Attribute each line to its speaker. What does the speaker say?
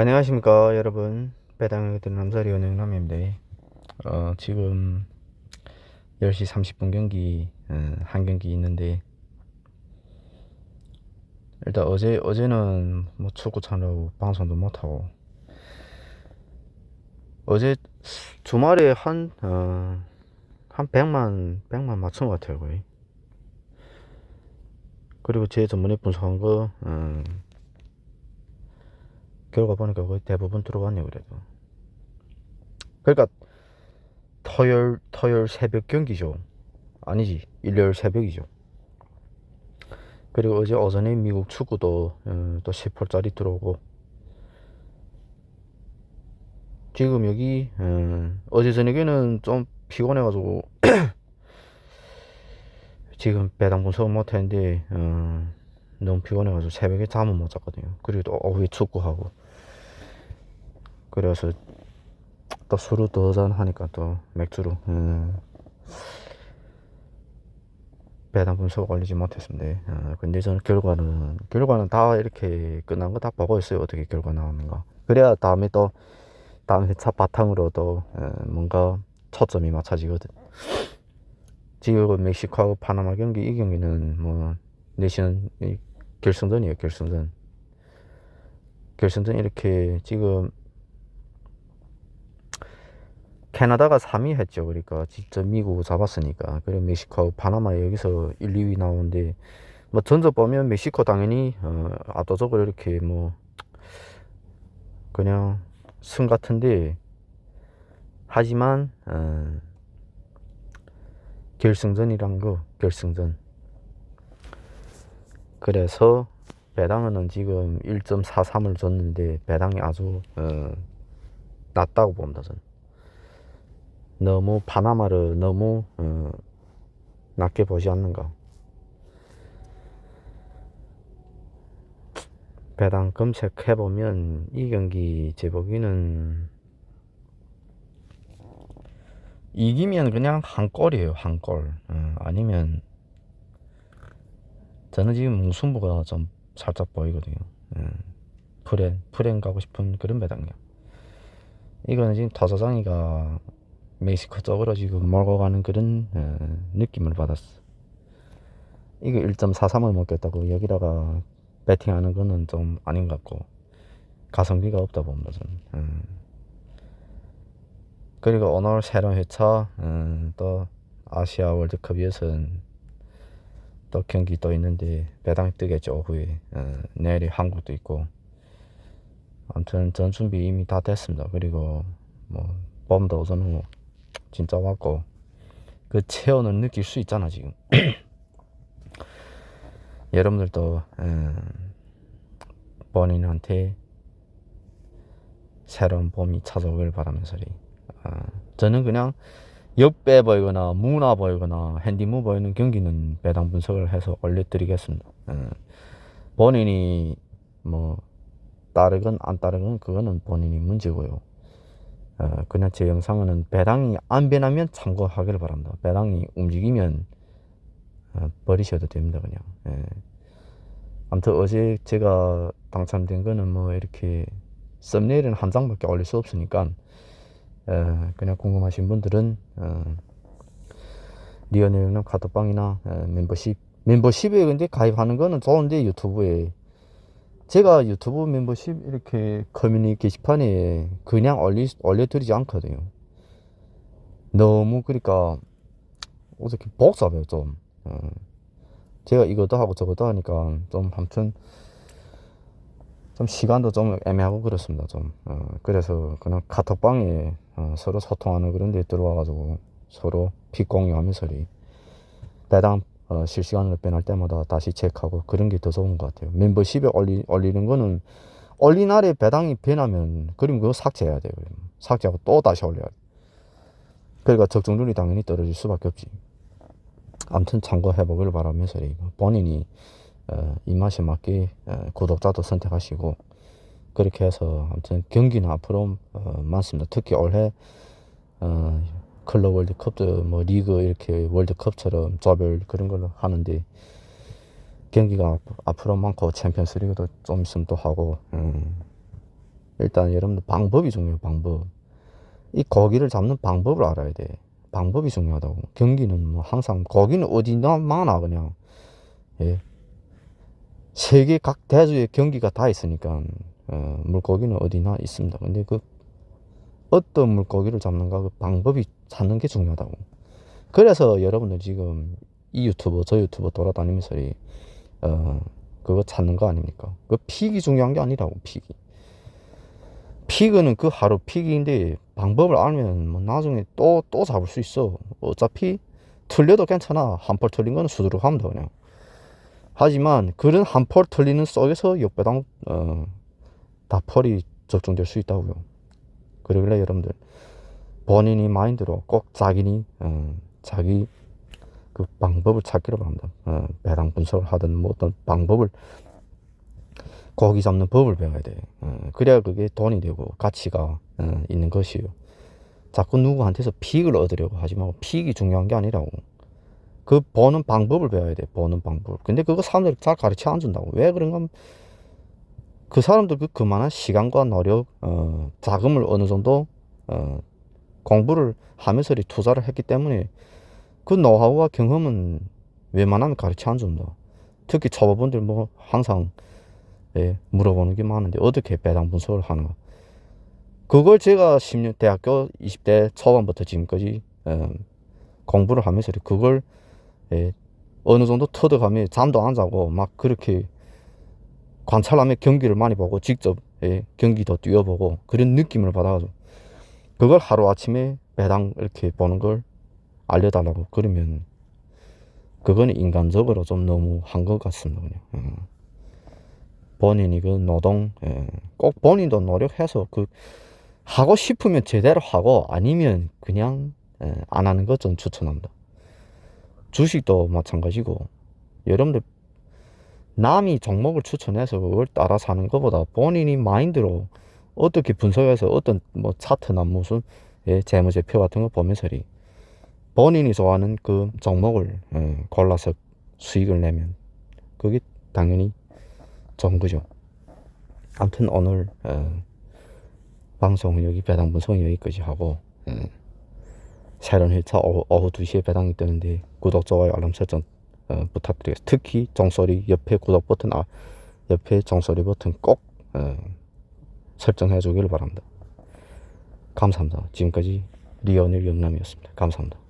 Speaker 1: 안녕하십니까 여러분. 배당에 드는 남자리 연행 남입니다. 어, 지금 10시 30분 경기 어, 한 경기 있는데 일단 어제 어제는 뭐 축구 차느라고 방송도 못하고 어제 주말에 한 어, 한 100만 100만 맞춘 것 같아요 거의. 그리고 제 전번에 분석한 거 어, 결과 보니까 거의 대부분 들어갔네요 그래도. 그러니까 토요일 토요일 새벽 경기죠. 아니지 일요일 새벽이죠. 그리고 어제 오전에 미국 축구도 어, 또 10홀짜리 들어오고. 지금 여기 어, 어제 저녁에는 좀 피곤해가지고 지금 배당 분석 못했는데 어, 너무 피곤해가지고 새벽에 잠은 못 잤거든요. 그리고 또 오후에 축구하고 그래서 또 술을 더 잔 하니까 또 맥주로 음, 배당 분석 올리지 못했습니다. 어, 근데 저는 결과는 결과는 다 이렇게 끝난 거 다 보고 있어요. 어떻게 결과 나오는가. 그래야 다음에 또 다음 회차 바탕으로 또 어, 뭔가 초점이 맞춰지거든. 지금 멕시코하고 파나마 경기 이 경기는 뭐 내시는 이 결승전이에요 결승전 결승전 이렇게 지금 캐나다가 3위 했죠. 그러니까 직접 미국 잡았으니까. 그리고 멕시코 파나마 여기서 1, 2위 나오는데 뭐 전적 보면 멕시코 당연히 어, 압도적으로 이렇게 뭐 그냥 승 같은데 하지만 어, 결승전이란 거 결승전. 그래서 배당은 지금 1.43을 줬는데 배당이 아주 어, 낮다고 봅니다 저는 너무 파나마를 너무 어, 낮게 보지 않는가 배당 검색해보면 이 경기 제 보기는 이기면 그냥 한 골이에요 한 골. 어, 아니면 저는 지금 무승부가 좀 살짝 보이거든요. 예. 프렌, 프렌 가고 싶은 그런 배당이요. 이거는 지금 타사장이가 멕시코 쪽으로 지금 몰고 가는 그런 예, 느낌을 받았어. 이거 1.43을 먹겠다고 여기다가 배팅하는 거는 좀 아닌 것 같고 가성비가 없다 봅니다 저는. 예. 그리고 오늘 새로운 회차 음, 또 아시아 월드컵에서는 또 경기 또 있는데 배당이 뜨겠죠 오후에 어, 내일이 한국도 있고 아무튼 전 준비 이미 다 됐습니다 그리고 뭐 봄도 오전에 뭐 진짜 왔고 그 체온을 느낄 수 있잖아 지금 여러분들도 음, 본인한테 새로운 봄이 찾아오길 바라면서리 어, 저는 그냥 역배 보이거나 무나 보이거나 핸디무 보이는 경기는 배당 분석을 해서 올려드리겠습니다. 어, 본인이 뭐 따르건 안 따르건 그거는 본인이 문제고요. 어, 그냥 제 영상은 배당이 안 변하면 참고하기를 바랍니다. 배당이 움직이면 어, 버리셔도 됩니다. 그냥. 예. 아무튼 어제 제가 당첨된 거는 뭐 이렇게 썸네일은 한 장밖에 올릴 수 없으니까 어, 그냥 궁금하신 분들은 어, 리어넬 영남 카톡방이나 어, 멤버십 멤버십에 근데 가입하는 거는 좋은데 유튜브에 제가 유튜브 멤버십 이렇게 커뮤니티 게시판에 그냥 올리, 올려드리지 않거든요. 너무 그러니까 어떻게 복잡해요 좀. 어. 제가 이것도 하고 저것도 하니까 좀 아무튼 좀 시간도 좀 애매하고 그렇습니다 좀. 어, 그래서 그냥 카톡방에 어, 서로 소통하는 그런 데 들어와가지고 서로 픽 공유하면서리 배당 어, 실시간으로 변할 때마다 다시 체크하고 그런 게 더 좋은 것 같아요. 멤버십에 올리, 올리는 거는 올린 날에 배당이 변하면 그럼 그거 삭제해야 돼요 삭제하고 또 다시 올려야 돼. 그러니까 적중률이 당연히 떨어질 수밖에 없지. 아무튼 참고해 보길 바라면서 본인이 어, 입맛에 맞게 어, 구독자도 선택하시고 그렇게 해서 아무튼 경기는 앞으로 어, 많습니다. 특히 올해 어, 클럽 월드컵도 뭐 리그 이렇게 월드컵처럼 조별 그런 걸 하는데 경기가 앞- 앞으로 많고 챔피언스 리그도 좀 있으면 또 하고 음, 일단 여러분들 방법이 중요해요. 방법. 이 고기를 잡는 방법을 알아야 돼. 방법이 중요하다고. 경기는 뭐 항상 고기는 어디나 많아 그냥. 예. 세계 각 대주의 경기가 다 있으니까 어, 물고기는 어디나 있습니다. 근데 그 어떤 물고기를 잡는가 그 방법이 찾는 게 중요하다고. 그래서 여러분들 지금 이 유튜버 저 유튜버 돌아다니면서 이, 어 그거 찾는 거 아닙니까? 그 픽이 중요한 게 아니라고 픽이. 픽은 그 하루 픽인데 방법을 알면 뭐 나중에 또또 잡을 수 있어. 어차피 틀려도 괜찮아. 한펄 틀린 거는 수두룩 하면 돼 그냥. 하지만 그런 한펄 틀리는 속에서 역배당 어, 다 펄이 적중될 수 있다고요. 그러길래 여러분들 본인이 마인드로 꼭 자기니 어, 자기 그 방법을 찾기를 바랍니다. 어, 배당 분석을 하든 뭐 어떤 방법을 고기 잡는 법을 배워야 돼. 어, 그래야 그게 돈이 되고 가치가 어, 있는 것이요. 자꾸 누구한테서 픽을 얻으려고 하지 말고 픽이 중요한 게 아니라고. 그 보는 방법을 배워야 돼. 보는 방법. 근데 그거 사람들이 잘 가르쳐 안 준다고. 왜 그런가? 그 사람들 그 그만한 시간과 노력, 어, 자금을 어느 정도 어, 공부를 하면서 이 투자를 했기 때문에 그 노하우와 경험은 웬만하면 가르쳐 안 준다. 특히 초보분들 뭐 항상 예, 물어보는 게 많은데 어떻게 배당 분석을 하는가? 그걸 제가 10년 대학교 20대 초반부터 지금까지 어, 공부를 하면서 그걸 예, 어느 정도 터득하면 잠도 안 자고 막 그렇게 관찰하며 경기를 많이 보고 직접 예, 경기도 뛰어보고 그런 느낌을 받아가지고 그걸 하루 아침에 배당 이렇게 보는 걸 알려달라고 그러면 그거는 인간적으로 좀 너무 한 것 같습니다 그냥 어. 본인이 그 노동 예, 꼭 본인도 노력해서 그 하고 싶으면 제대로 하고 아니면 그냥 예, 안 하는 것 좀 추천합니다 주식도 마찬가지고 여러분들 남이 종목을 추천해서 그걸 따라 사는 것보다 본인이 마인드로 어떻게 분석해서 어떤 뭐 차트나 무슨 예, 재무제표 같은 거 보면서리 본인이 좋아하는 그 종목을 예, 골라서 수익을 내면 그게 당연히 좋은 거죠. 아무튼 오늘 어, 방송은 여기 배당 분석은 여기까지 하고 예, 새로운 회차 오후, 오후 2시에 배당이 뜨는데 구독, 좋아요, 알람 설정 어, 부탁드리겠습니다. 특히 종소리 옆에 구독 버튼, 아, 옆에 종소리 버튼 꼭 어, 설정해 주기를 바랍니다. 감사합니다. 지금까지 리언일 영남이었습니다. 감사합니다.